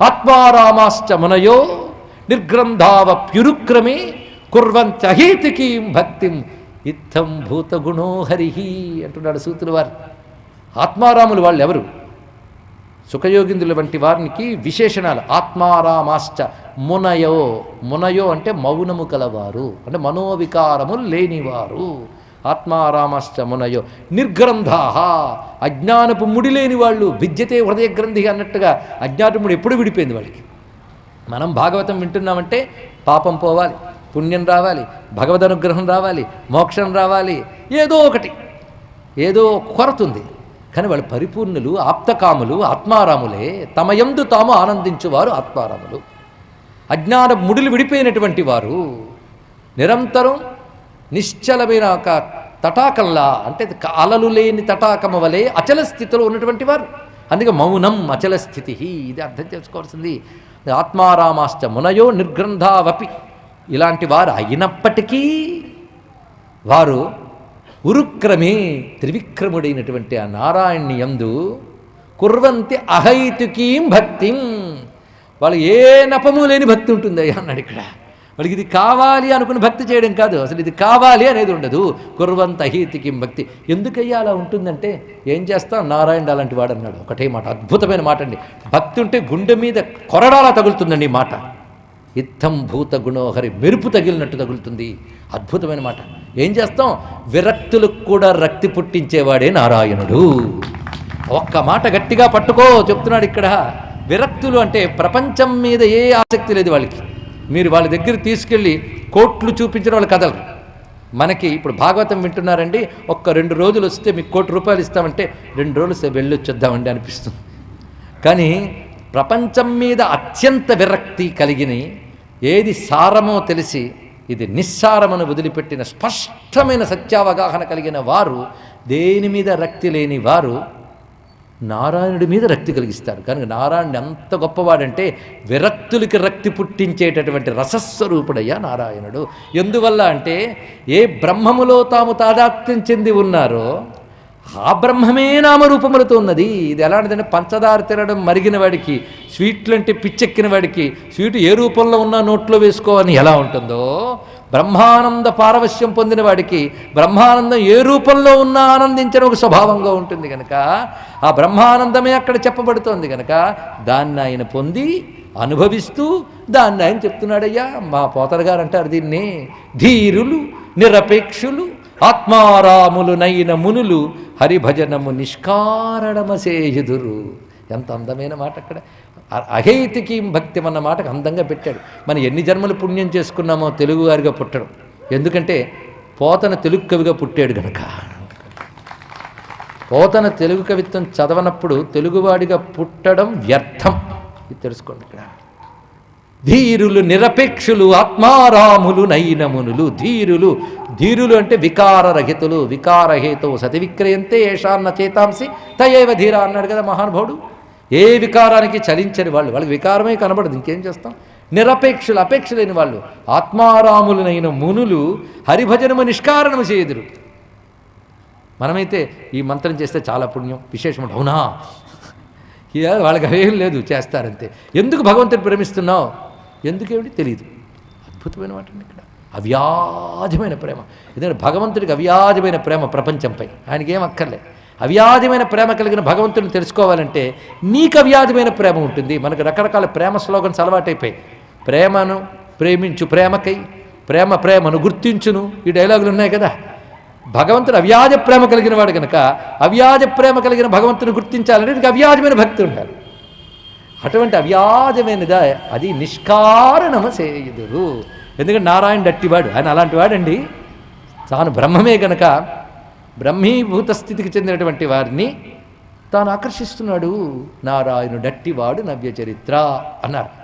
ఆత్మారామాశ్చ మునయో నిర్గ్రంథావప్యురుక్రమే కుర్వంత్యహీతికీం భక్తిం ఇత్తం భూతగుణో హరి అంటున్నాడు సూతులు వారు. ఆత్మారాములు వాళ్ళు ఎవరు సుఖయోగిందుల వంటి వారికి విశేషణాలు. ఆత్మారామాశ్చ మునయో. మునయో అంటే మౌనము కలవారు. అంటే మనోవికారములు లేనివారు. ఆత్మారామశ్చ మునయో. నిర్గ్రంథా. అజ్ఞానపు ముడి లేని వాళ్ళు విద్యతే హృదయ గ్రంథి అన్నట్టుగా అజ్ఞాతుముడి ఎప్పుడు విడిపోయింది వాళ్ళకి. మనం భాగవతం వింటున్నామంటే పాపం పోవాలి పుణ్యం రావాలి భగవద్ అనుగ్రహం రావాలి మోక్షం రావాలి ఏదో ఒకటి ఏదో కొరతుంది కానీ వాళ్ళు పరిపూర్ణులు ఆప్తకాములు ఆత్మారాములే. తమ యందు తాము ఆనందించువారు ఆత్మారాములు. అజ్ఞాన ముడులు విడిపోయినటువంటి వారు నిరంతరం నిశ్చలమైన ఒక తటాకంలా అంటే అలలు లేని తటాకం వలె అచల స్థితిలో ఉన్నటువంటి వారు. అందుకే మౌనం అచల స్థితి. ఇది అర్థం చేసుకోవాల్సింది. ఆత్మారామాశ్చ మునయో నిర్గ్రంథావపి. ఇలాంటి వారు అయినప్పటికీ వారు ఉరుక్రమే త్రివిక్రముడైనటువంటి ఆ నారాయణ్ణి యందు కుర్వంతి అహైతుకీం భక్తిం. వాళ్ళు ఏ నపము లేని భక్తి ఉంటుంది అయ్యా అన్నాడు ఇక్కడ. వాడికి ఇది కావాలి అనుకుని భక్తి చేయడం కాదు. అసలు ఇది కావాలి అనేది ఉండదు. కుర్వంత హీతికి భక్తి. ఎందుకయ్యా అలా ఉంటుందంటే ఏం చేస్తాం? నారాయణ అలాంటి వాడు అన్నాడు. ఒకటే మాట అద్భుతమైన మాట అండి. భక్తి ఉంటే గుండె మీద కొరడాలా తగులుతుందండి మాట. ఇత్తం భూత గుణోహరి మెరుపు తగిలినట్టు తగులుతుంది. అద్భుతమైన మాట. ఏం చేస్తాం? విరక్తులకు కూడా రక్తి పుట్టించేవాడే నారాయణుడు. ఒక్క మాట గట్టిగా పట్టుకో చెప్తున్నాడు ఇక్కడ. విరక్తులు అంటే ప్రపంచం మీద ఏ ఆసక్తి లేదు వాళ్ళకి. మీరు వాళ్ళ దగ్గర తీసుకెళ్ళి కోట్లు చూపించిన వాళ్ళు కదలరు. మనకి ఇప్పుడు భాగవతం వింటున్నారండి ఒక్క రెండు రోజులు వస్తే మీకు కోటి రూపాయలు ఇస్తామంటే రెండు రోజులు వెళ్ళి వచ్చేద్దామండి అనిపిస్తుంది. కానీ ప్రపంచం మీద అత్యంత విరక్తి కలిగిన ఏది సారమో తెలిసి ఇది నిస్సారమని వదిలిపెట్టిన స్పష్టమైన సత్యావగాహన కలిగిన వారు దేని మీద రక్తి లేని వారు నారాయణుడి మీద రక్తి కలిగిస్తారు. కనుక నారాయణుడు ఎంత గొప్పవాడంటే విరక్తులకి రక్తి పుట్టించేటటువంటి రసస్వరూపుడయ్యా నారాయణుడు. ఎందువల్ల అంటే ఏ బ్రహ్మములో తాము తాదాత్మ్యం చెంది ఉన్నారో ఆ బ్రహ్మమే నామరూపములతో ఉన్నది. ఇది ఎలాంటిదంటే పంచదార తినడం మరిగిన వాడికి స్వీట్లు అంటే పిచ్చెక్కిన వాడికి స్వీట్ ఏ రూపంలో ఉన్నా నోట్లో వేసుకోవాలని ఎలా ఉంటుందో బ్రహ్మానంద పారవశ్యం పొందిన వాడికి బ్రహ్మానందం ఏ రూపంలో ఉన్నా ఆనందించిన ఒక స్వభావంగా ఉంటుంది కనుక ఆ బ్రహ్మానందమే అక్కడ చెప్పబడుతోంది కనుక దాన్ని ఆయన పొంది అనుభవిస్తూ దాన్ని ఆయన చెప్తున్నాడయ్యా మా పోతర గారు అంటారు దీన్ని ధీరులు నిరపేక్షులు ఆత్మారాములు నైన మునులు హరిభజనము నిష్కారణమసేయుదురు ఎంత అందమైన మాట అక్కడ. అహైతికి భక్తి అన్న మాటకు అందంగా పెట్టాడు. మనం ఎన్ని జన్మలు పుణ్యం చేసుకున్నామో తెలుగువారిగా పుట్టడం. ఎందుకంటే పోతన తెలుగు కవిగా పుట్టాడు గనక. పోతన తెలుగు కవిత్వం చదవనప్పుడు తెలుగువాడిగా పుట్టడం వ్యర్థం. ఇది తెలుసుకోండి ఇక్కడ. ధీరులు నిరపేక్షులు ఆత్మారాములు నైనమునులు ధీరులు. ధీరులు అంటే వికారరహితులు. వికారహేతు సతి విక్రయంతే ఏషాన్న చేతాంసి తయేవ ధీర అన్నాడు కదా మహానుభావుడు. ఏ వికారానికి చలించని వాళ్ళు? వాళ్ళకి వికారమే కనబడదు. ఇంకేం చేస్తాం? నిరపేక్షలు అపేక్ష లేని వాళ్ళు. ఆత్మారాములనైన మునులు హరిభజనము నిష్కారణము చేయదురు. మనమైతే ఈ మంత్రం చేస్తే చాలా పుణ్యం. విశేషం అవునా? వాళ్ళకి అవేం లేదు. చేస్తారంతే. ఎందుకు భగవంతుని ప్రేమిస్తున్నావు? ఎందుకేమిటి? తెలియదు అద్భుతమైన మాట ఇక్కడ. అవ్యాజమైన ప్రేమ. ఎందుకంటే భగవంతుడికి అవ్యాజమైన ప్రేమ ప్రపంచంపై. ఆయనకి ఏం అక్కర్లే. అవ్యాధమైన ప్రేమ కలిగిన భగవంతుని తెలుసుకోవాలంటే నీకు అవ్యాధమైన ప్రేమ ఉంటుంది. మనకు రకరకాల ప్రేమ స్లోగన్స్ అలవాటైపోయాయి. ప్రేమను ప్రేమించు ప్రేమకై ప్రేమ ప్రేమను గుర్తించును. ఈ డైలాగులు ఉన్నాయి కదా. భగవంతుడు అవ్యాజ ప్రేమ కలిగిన వాడు కనుక అవ్యాజ ప్రేమ కలిగిన భగవంతుని గుర్తించాలంటే నీకు అవ్యాజమైన భక్తి ఉండాలి. అటువంటి అవ్యాజమైనదా అది నిష్కారణమ చేయుదురు. ఎందుకంటే నారాయణ డట్టివాడు. ఆయన అలాంటి వాడండి. తాను బ్రహ్మమే గనక బ్రహ్మీభూత స్థితికి చెందినటువంటి వారిని తాను ఆకర్షిస్తున్నాడు. నారాయణుడట్టివాడు నవ్య చరిత్ర అన్నారు.